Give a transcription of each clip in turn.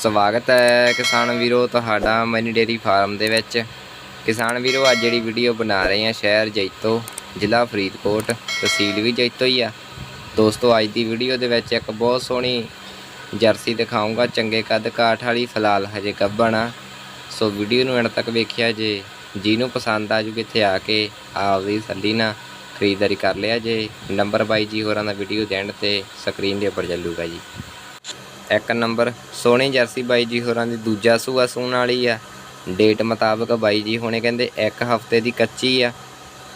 ਸਵਾਗਤ ਹੈ ਕਿਸਾਨ ਵੀਰੋ ਤੁਹਾਡਾ ਮੈਨੀ ਡੇਰੀ ਫਾਰਮ ਦੇ ਵਿੱਚ। ਕਿਸਾਨ ਵੀਰੋ, ਅੱਜ ਜਿਹੜੀ ਵੀਡੀਓ ਬਣਾ ਰਹੇ ਹਾਂ ਸ਼ਹਿਰ ਜੈਤੋ, ਜ਼ਿਲ੍ਹਾ ਫਰੀਦਕੋਟ, ਤਹਿਸੀਲ ਵੀ ਜੈਤੋ ਹੀ ਆ। ਦੋਸਤੋ, ਅੱਜ ਦੀ ਵੀਡੀਓ ਦੇ ਵਿੱਚ ਇੱਕ ਬਹੁਤ ਸੋਹਣੀ ਜਰਸੀ ਦਿਖਾਉਂਗਾ ਚੰਗੇ ਕੱਦ ਕਾਠ ਵਾਲੀ, ਫਿਲਹਾਲ ਹਜੇ ਗੱਭਣ ਆ। ਸੋ ਵੀਡੀਓ ਨੂੰ ਐਂਡ ਤੱਕ ਵੇਖਿਆ ਜੇ ਜਿਹਨੂੰ ਪਸੰਦ ਆ ਜੂ ਕਿੱਥੇ ਆ ਕੇ ਆਪਦੀ ਸੱਲੀ ਨਾਲ ਖਰੀਦਦਾਰੀ ਕਰ ਲਿਆ ਜੇ। ਨੰਬਰ ਬਾਈ ਜੀ ਹੋਰਾਂ ਦਾ ਵੀਡੀਓ ਦੇਣ ਤੇ ਸਕਰੀਨ ਦੇ ਉੱਪਰ ਚੱਲੂਗਾ ਜੀ। ਇੱਕ ਨੰਬਰ ਸੋਹਣੀ ਜਰਸੀ ਬਾਈ ਜੀ ਹੋਰਾਂ ਦੀ, ਦੂਜਾ ਸੂਆ ਸੂਣ ਵਾਲੀ ਆ। ਡੇਟ ਮੁਤਾਬਕ ਬਾਈ ਜੀ ਹੁਣੇ ਕਹਿੰਦੇ ਇੱਕ ਹਫ਼ਤੇ ਦੀ ਕੱਚੀ ਆ।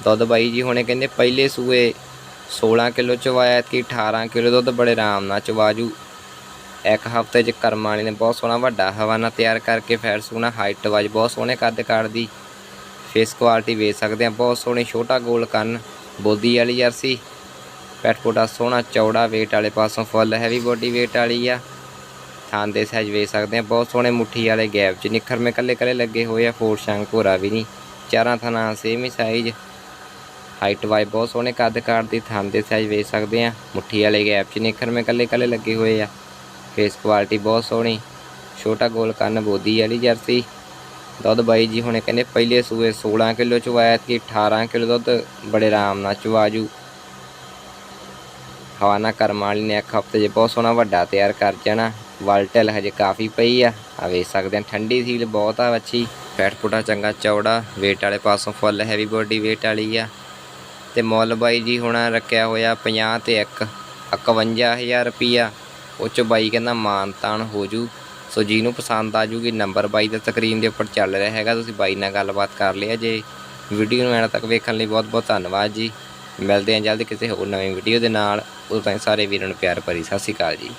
ਦੁੱਧ ਬਾਈ ਜੀ ਹੁਣੇ ਕਹਿੰਦੇ ਪਹਿਲੇ ਸੂਏ 16 ਕਿਲੋ ਚਵਾਇਆ ਕਿ 18 ਕਿਲੋ ਦੁੱਧ ਬੜੇ ਆਰਾਮ ਨਾਲ ਚਵਾਜੂ। ਇੱਕ ਹਫ਼ਤੇ ਚ ਕਰਮ ਵਾਲੀ ਨੇ ਬਹੁਤ ਸੋਹਣਾ ਵੱਡਾ ਹਵਾਨਾ ਤਿਆਰ ਕਰਕੇ ਫੈਰ ਸੋਹਣਾ ਹਾਈਟ ਵਾਜ ਬਹੁਤ ਸੋਹਣੇ ਕੱਦ ਕਾੜਦੀ। ਫੇਸ ਕੁਆਲਿਟੀ ਵੇਚ ਸਕਦੇ ਆ, ਬਹੁਤ ਸੋਹਣੀ ਛੋਟਾ ਗੋਲ ਕੰਨ, ਬੋਦੀ ਵਾਲੀ ਜਰਸੀ। ਪੈਟ ਪੋਟਾ ਸੋਹਣਾ, ਚੌੜਾ weight ਵਾਲੇ ਪਾਸੋਂ ਫੁੱਲ ਹੈਵੀ ਬੋਡੀ weight ਵਾਲੀ ਆ। ਥਾਂ ਦੇ ਸਾਈਜ਼ ਵੇਚ ਸਕਦੇ ਆ ਬਹੁਤ ਸੋਹਣੇ ਮੁੱਠੀ ਵਾਲੇ ਗੈਪ ਚ। ਨਿੱਖਰ ਮੇ ਕੱਲੇ ਕੱਲੇ ਲੱਗੇ ਹੋਏ ਆ। ਫੋਰ ਸ਼ੰਕ ਘੋਰਾ ਵੀ ਨਹੀਂ। ਚਾਰਾਂ ਥਾਂ ਸੇਮ ਹੀ ਸਾਈਜ਼ ਹਾਈਟ ਵਾਈ ਬਹੁਤ ਸੋਹਣੇ ਕੱਦ ਕਾਰ ਦੀ ਥਾਂ ਦੇ ਸਾਈਜ਼ ਵੇਚ ਸਕਦੇ ਆ ਮੁੱਠੀ ਵਾਲੇ ਗੈਪ ਚ ਨਿਖਰ ਮੇ ਕੱਲੇ ਕੱਲੇ ਲੱਗੇ ਹੋਏ ਆ। ਫੇਸ ਕੁਆਲਿਟੀ ਬਹੁਤ ਸੋਹਣੀ। ਛੋਟਾ ਗੋਲ ਕੰਨ ਬੋਦੀ ਵਾਲੀ ਜਰਸੀ। ਦੁੱਧ ਬਾਈ ਜੀ ਹੁਣੇ ਕਹਿੰਦੇ ਪਹਿਲੇ ਸੂਏ 16 ਕਿਲੋ ਚਵਾਇਆ ਕਿ 18 ਕਿਲੋ ਦੁੱਧ। ਬੜੇ ਆਰਾਮ ਨਾਲ ਚਵਾਜੂ ਹਵਾਨਾ ਕਰਮ ਵਾਲੀ ਨੇ ਇੱਕ ਹਫ਼ਤੇ 'ਚ ਬਹੁਤ ਸੋਹਣਾ ਵੱਡਾ ਤਿਆਰ ਕਰ ਜਾਣਾ। ਵਲਟਲ ਹਜੇ ਕਾਫੀ ਪਈ ਆ। ਆ ਵੇਖ ਸਕਦੇ ਆ, ਠੰਡੀ ਸੀਲ ਬਹੁਤ ਆ ਵੱਛੀ। ਫੈਟ ਫੁੱਟਾ ਚੰਗਾ ਚੌੜਾ। weight ਵਾਲੇ ਪਾਸੋਂ ਫੁੱਲ ਹੈਵੀ ਬੋਡੀ weight ਵਾਲੀ ਆ। ਤੇ ਮੁੱਲ ਬਾਈ ਜੀ ਹੁਣ ਰੱਖਿਆ ਹੋਇਆ 50 ਤੇ 1 51000 ਰੁਪਿਆ ਉਹ ਚ ਬਾਈ ਕਹਿੰਦਾ ਮਾਨ ਤਾਨ ਹੋ ਜੂ। ਸੋ ਜਿਹਨੂੰ ਪਸੰਦ ਆ ਜੂਗੀ ਨੰਬਰ ਬਾਈ ਦਾ ਸਕਰੀਨ ਦੇ ਉੱਪਰ ਚੱਲ ਰਿਹਾ ਹੈਗਾ। ਤੁਸੀਂ ਬਾਈ ਨਾਲ ਗੱਲਬਾਤ ਕਰ ਲਿਆ ਜੇ। ਵੀਡੀਓ ਨੂੰ ਐਂਡ ਤੱਕ ਵੇਖਣ ਲਈ ਬਹੁਤ ਬਹੁਤ ਧੰਨਵਾਦ ਜੀ। ਮਿਲਦੇ ਹਾਂ ਜਲਦ ਕਿਸੇ ਹੋਰ ਨਵੀਂ ਵੀਡੀਓ ਦੇ ਨਾਲ। ਉਦੋਂ ਤਾਈਂ ਸਾਰੇ ਵੀਰਾਂ ਨੂੰ ਪਿਆਰ ਭਰੀ ਸਤਿ ਸ਼੍ਰੀ ਅਕਾਲ ਜੀ।